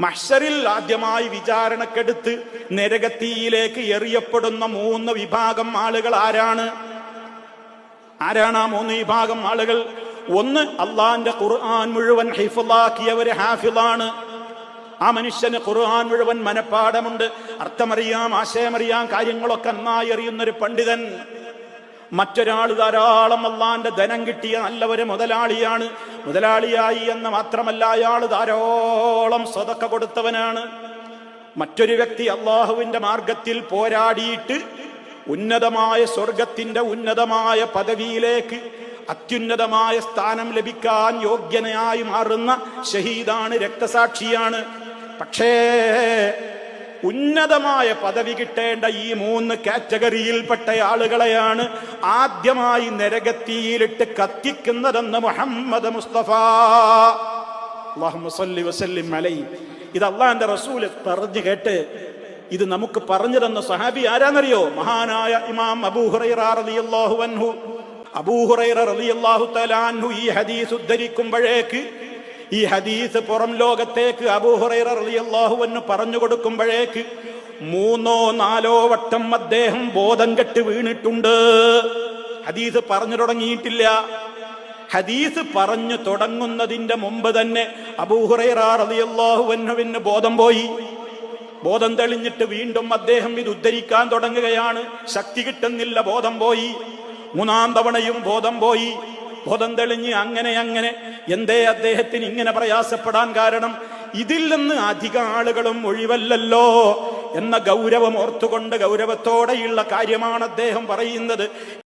മഹ്ഷറിൽ ആദ്യമായി വിചാരണക്കെടുത്ത് നരകത്തിയിലേക്ക് എറിയപ്പെടുന്ന മൂന്ന് വിഭാഗം ആളുകൾ ആരാണ്? ആരാണ് ആ മൂന്ന് വിഭാഗം ആളുകൾ? ഒന്ന് അള്ളാന്റെ ഖുർആൻ മുഴുവൻ ഹിഫുലാക്കിയവര് ഹാഫിലാണ് ആ മനുഷ്യന് ഖുർആൻ മുഴുവൻ മനപ്പാടമുണ്ട് അർത്ഥമറിയാം ആശയമറിയാം കാര്യങ്ങളൊക്കെ നന്നായി അറിയുന്ന ഒരു പണ്ഡിതൻ. മറ്റൊരാൾ ധാരാളം അള്ളാന്റെ ധനം കിട്ടിയ നല്ലവര് മുതലാളിയാണ്. മുതലാളിയായി എന്ന് മാത്രമല്ല അയാൾ ധാരാളം സ്വതക്ക കൊടുത്തവനാണ്. മറ്റൊരു വ്യക്തി അള്ളാഹുവിന്റെ മാർഗത്തിൽ പോരാടിയിട്ട് ഉന്നതമായ സ്വർഗത്തിന്റെ ഉന്നതമായ പദവിയിലേക്ക് അത്യുന്നതമായ സ്ഥാനം ലഭിക്കാൻ യോഗ്യനായി മാറുന്ന ഷഹീദാണ് രക്തസാക്ഷിയാണ്. പക്ഷേ ഉന്നതമായ പദവി കിട്ടേണ്ട ഈ മൂന്ന് കാറ്റഗറിയിൽപ്പെട്ട ആളുകളെയാണ് ആദ്യമായി നരകത്തിയിലിട്ട് കത്തിക്കുന്നതെന്ന് മുഹമ്മദ് മുസ്തഫ. ഇത് അള്ളാന്റെ റസൂൽ പറഞ്ഞു കേട്ട് ഇത് നമുക്ക് പറഞ്ഞു തന്ന സഹാബി ആരാന്നറിയോ? മഹാനായ ഇമാം അബൂഹുറൈറിയാഹു അൻഹു. അബൂഹുറൈറ റളിയല്ലാഹു തആല അൻഹു ഈ ഹദീസ് ഉദ്ധരിക്കുമ്പോഴേക്ക് ഈ ഹദീസ് പുറം ലോകത്തേക്ക് അബൂഹുറൈറ റളിയല്ലാഹു അൻഹു പറഞ്ഞു കൊടുക്കുമ്പോഴേക്ക് മൂന്നോ നാലോ വട്ടം അദ്ദേഹം ബോധം കെട്ട് വീണിട്ടുണ്ട്. ഹദീസ് പറഞ്ഞു തുടങ്ങിയിട്ടില്ല. ഹദീസ് പറഞ്ഞു തുടങ്ങുന്നതിന്റെ മുമ്പ് തന്നെ അബൂഹുറൈറാറിയല്ലാഹുവിന് ബോധം പോയി. ബോധം തെളിഞ്ഞിട്ട് വീണ്ടും അദ്ദേഹം ഇത് ഉദ്ധരിക്കാൻ തുടങ്ങുകയാണ്. ശക്തി കിട്ടുന്നില്ല ബോധം പോയി. മൂന്നാം തവണയും ബോധം പോയി. ബോധം തെളിഞ്ഞ് അങ്ങനെ അങ്ങനെ. എന്തേ അദ്ദേഹത്തിന് ഇങ്ങനെ പ്രയാസപ്പെടാൻ കാരണം? ഇതിൽ നിന്ന് അധിക ആളുകളും ഒഴിവല്ലല്ലോ എന്ന ഗൗരവം ഓർത്തുകൊണ്ട് ഗൗരവത്തോടെയുള്ള കാര്യമാണ് അദ്ദേഹം പറയുന്നത്.